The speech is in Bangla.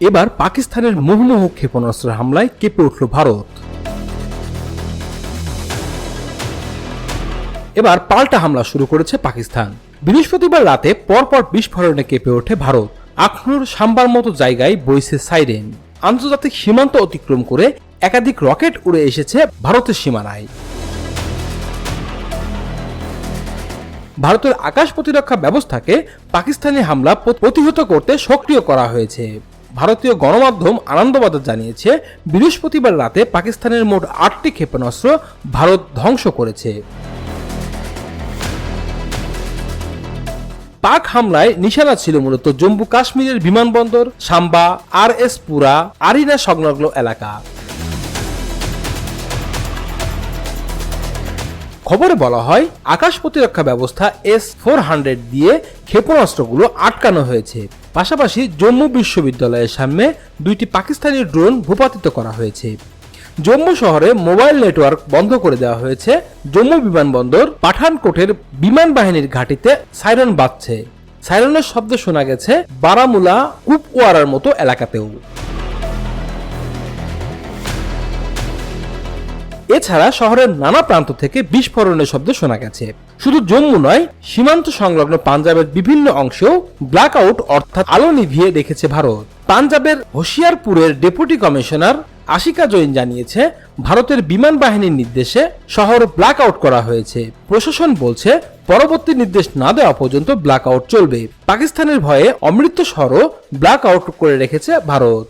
এবার পাকিস্তানের মুহুর্মুহ ক্ষেপণাস্ত্রের হামলায় কেঁপে উঠল ভারত। এবার পাল্টা হামলা শুরু করেছে পাকিস্তান। বৃহস্পতিবার রাতে পরপর বিস্ফোরণে কেঁপে ওঠে ভারত। আখনুর সাম্বার মতো জায়গায় বইছে সাইরেন। আন্তর্জাতিক সীমান্ত অতিক্রম করে একাধিক রকেট উড়ে এসেছে ভারতের সীমানায়। ভারতের আকাশ প্রতিরক্ষা ব্যবস্থাকে পাকিস্তানি হামলা প্র- প্রতিহত করতে সক্রিয় করা হয়েছে। ভারতীয় গণমাধ্যম আনন্দবাজার জানিয়েছে, বৃহস্পতিবার রাতে পাকিস্তানের মোট আটটি ক্ষেপণাস্ত্র ভারত ধ্বংস করেছে। পাক হামলায় নিশানা ছিল মূলত জম্মু কাশ্মীরের বিমানবন্দর, সাম্বা আর এস পুরা, আরিনা সংলগ্ন এলাকা। খবরে বলা হয়, আকাশ প্রতিরক্ষা ব্যবস্থা এস ফোর হান্ড্রেড দিয়ে ক্ষেপণাস্ত্রগুলো আটকানো হয়েছে। পাশাপাশি জম্মু বিশ্ববিদ্যালয়ের সামনে দুইটি পাকিস্তানি ড্রোন ভূপাতিত করা হয়েছে। জম্মু শহরে মোবাইল নেটওয়ার্ক বন্ধ করে দেওয়া হয়েছে। জম্মু বিমানবন্দর পাঠানকোটের বিমান বাহিনীর ঘাঁটিতে সাইরন বাজছে। সাইরনের শব্দ শোনা গেছে, বারামুলা কুপওয়ারার মতো এলাকাতেও। এছাড়া শহরের নানা প্রান্ত থেকে বিস্ফোরণের শব্দ শোনা গেছে। শুধু জম্মু নয়, সীমান্ত সংলগ্ন পাঞ্জাবের বিভিন্ন অংশেও ব্ল্যাক আউট অর্থাৎ আলো নিভিয়ে রেখেছে ভারত। পাঞ্জাবের হোশিয়ারপুরের ডেপুটি কমিশনার আশিকা জৈন জানিয়েছে, ভারতের বিমান বাহিনীর নির্দেশে শহর ব্ল্যাক আউট করা হয়েছে। প্রশাসন বলছে, পরবর্তী নির্দেশ না দেওয়া পর্যন্ত ব্ল্যাক আউট চলবে। পাকিস্তানের ভয়ে অমৃত অমৃতসরও ব্ল্যাক আউট করে রেখেছে ভারত।